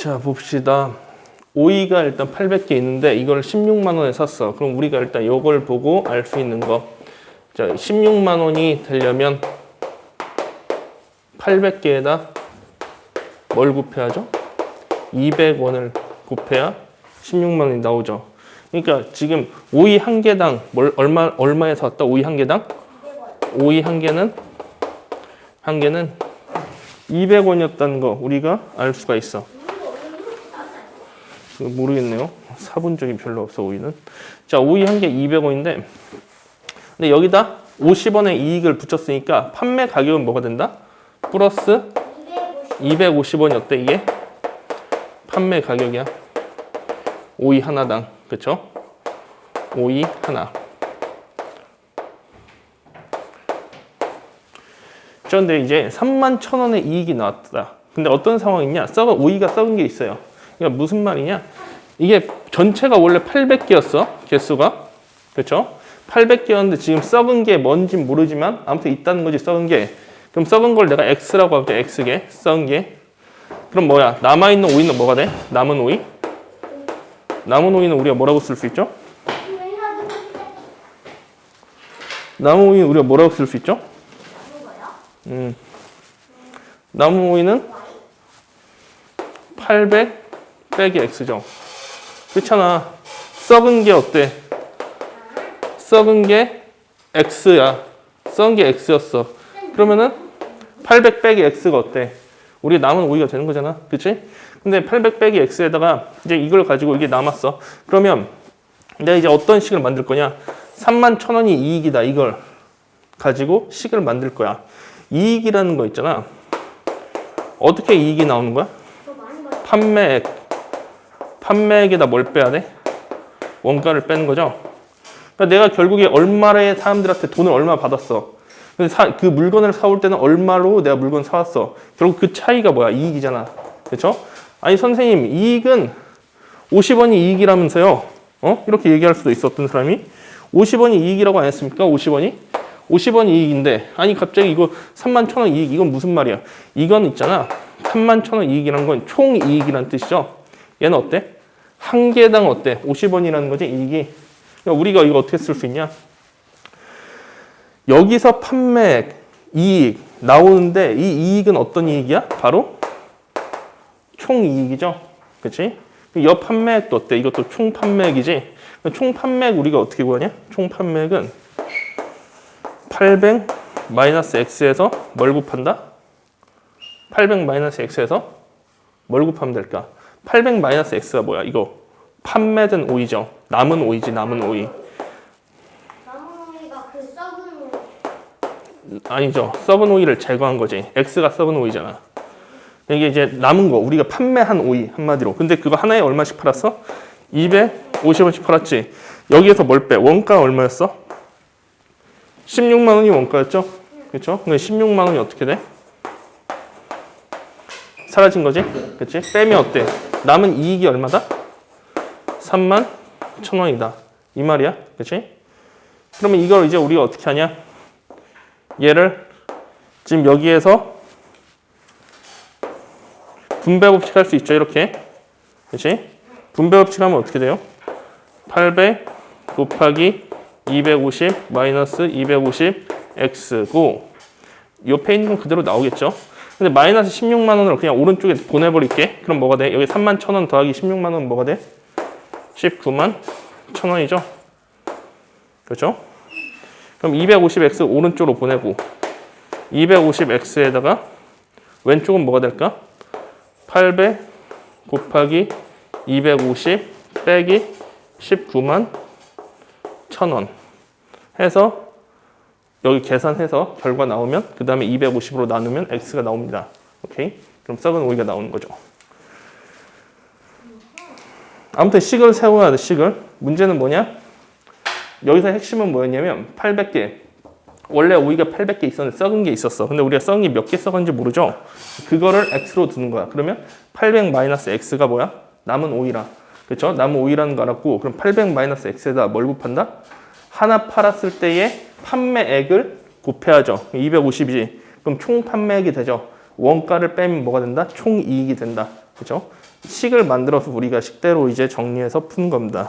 자 봅시다. 오이가 일단 800개 있는데 이걸 16만 원에 샀어. 그럼 우리가 일단 이걸 보고 알 수 있는 거. 자 16만 원이 되려면 800개에다 뭘 곱해야죠? 200원을 곱해야 16만 원이 나오죠. 그러니까 지금 오이 한 개당 뭘 얼마 얼마에 샀다? 오이 한 개당? 오이 한 개는 한 개는 200원이었다는 거 우리가 알 수가 있어. 모르겠네요. 사본 적이 별로 없어 오이는. 자 오이 한 개 200원인데 근데 여기다 50원의 이익을 붙였으니까 판매 가격은 뭐가 된다? 플러스 250원이 어때 이게? 판매 가격이야. 오이 하나당 그쵸? 오이 하나. 그런데 이제 3만 천 원의 이익이 나왔다. 근데 어떤 상황이냐? 썩은 오이가 썩은 게 있어요. 그러니까 무슨 말이냐? 이게 전체가 원래 800개였어. 개수가. 그렇죠? 800개였는데 지금 썩은 게 뭔지 모르지만 아무튼 있다는 거지 썩은 게. 그럼 썩은 걸 내가 x라고 할게. x개. 썩은 게. 그럼 뭐야? 남아 있는 오이는 뭐가 돼? 남은 오이? 남은 오이는 우리가 뭐라고 쓸 수 있죠? 남은 오이는 우리가 뭐라고 쓸 수 있죠? 음. 남은 오이는 800 빼기 x죠. 그렇잖아. 썩은 게 어때? 썩은 게 x야. 썩은 게 x였어. 그러면은 800 빼기 x가 어때? 우리 남은 오이가 되는 거잖아. 그치? 근데 800 빼기 x에다가 이제 이걸 가지고 이게 남았어. 그러면 내가 이제 어떤 식을 만들 거냐? 3만 천 원이 이익이다. 이걸 가지고 식을 만들 거야. 이익이라는 거 있잖아. 어떻게 이익이 나오는 거야? 판매액. 판매액에다 뭘 빼야 돼? 원가를 빼는 거죠. 그러니까 내가 결국에 얼마에 사람들한테 돈을 얼마 받았어. 근데 사- 그 물건을 사올 때는 얼마로 내가 물건 사왔어. 결국 그 차이가 뭐야? 이익이잖아. 그렇죠? 아니 선생님 이익은 50원이 이익이라면서요. 어? 이렇게 얘기할 수도 있었던 사람이 50원이 이익이라고 안 했습니까? 50원이? 50원이 이익인데 아니 갑자기 이거 3만 천 원 이익 이건 무슨 말이야? 이건 있잖아. 3만 천 원 이익이란 건 총 이익이란 뜻이죠. 얘는 어때? 한 개당 어때? 50원이라는 거지 이익이. 그러니까 우리가 이거 어떻게 쓸 수 있냐? 여기서 판매 이익 나오는데 이 이익은 어떤 이익이야? 바로 총 이익이죠. 그렇지? 옆 판매액도 어때? 이것도 총 판매액이지. 총 판매액 우리가 어떻게 구하냐? 총 판매액은 800 마이너스 x에서 뭘 곱한다? 800 마이너스 x에서 뭘 곱하면 될까? 800 마이너스 x가 뭐야? 이거 판매된 오이죠. 남은 오이지 남은 오이. 나무가 그 썩은 거 아니죠. 썩은 오이를 제거한 거지. x가 썩은 오이잖아. 이게 이제 남은 거 우리가 판매한 오이 한마디로. 근데 그거 하나에 얼마씩 팔았어? 250원씩 팔았지. 여기에서 뭘 빼? 원가 얼마였어? 16만 원이 원가였죠? 그렇죠? 근데 16만 원이 어떻게 돼? 사라진 거지? 그렇지? 빼면 어때? 남은 이익이 얼마다? 3만 1천 원이다. 이 말이야. 그렇지? 그러면 이걸 이제 우리가 어떻게 하냐? 얘를 지금 여기에서 분배 법칙 할 수 있죠 이렇게 그렇지 분배 법칙 하면 어떻게 돼요 800 곱하기 250 마이너스 250 x고 옆에 있는 건 그대로 나오겠죠 근데 마이너스 16만 원을 그냥 오른쪽에 보내버릴게. 그럼 뭐가 돼? 여기 3만 1천 원 더하기 16만 원 뭐가 돼? 19만 1천 원이죠? 그렇죠? 그럼 250x 오른쪽으로 보내고 250x에다가 왼쪽은 뭐가 될까? 800 곱하기 250 빼기 19만 1000원 해서 여기 계산해서 결과 나오면 그 다음에 250으로 나누면 x가 나옵니다. 오케이? 그럼 썩은 오이가 나오는 거죠. 아무튼 식을 세워야 돼, 식을. 문제는 뭐냐? 여기서 핵심은 뭐였냐면 800개. 원래 오이가 800개 있었는데 썩은 게 있었어. 근데 우리가 썩은 게 몇 개 썩은지 모르죠? 그거를 x로 두는 거야. 그러면 800 마이너스 x가 뭐야? 남은 오이라. 그렇죠? 남은 오이라는 거 알았고 그럼 800 마이너스 x에다 뭘 곱한다? 하나 팔았을 때의 판매액을 곱해야죠. 250이지. 그럼 총 판매액이 되죠. 원가를 빼면 뭐가 된다? 총 이익이 된다. 그렇죠? 식을 만들어서 우리가 식대로 이제 정리해서 푼 겁니다.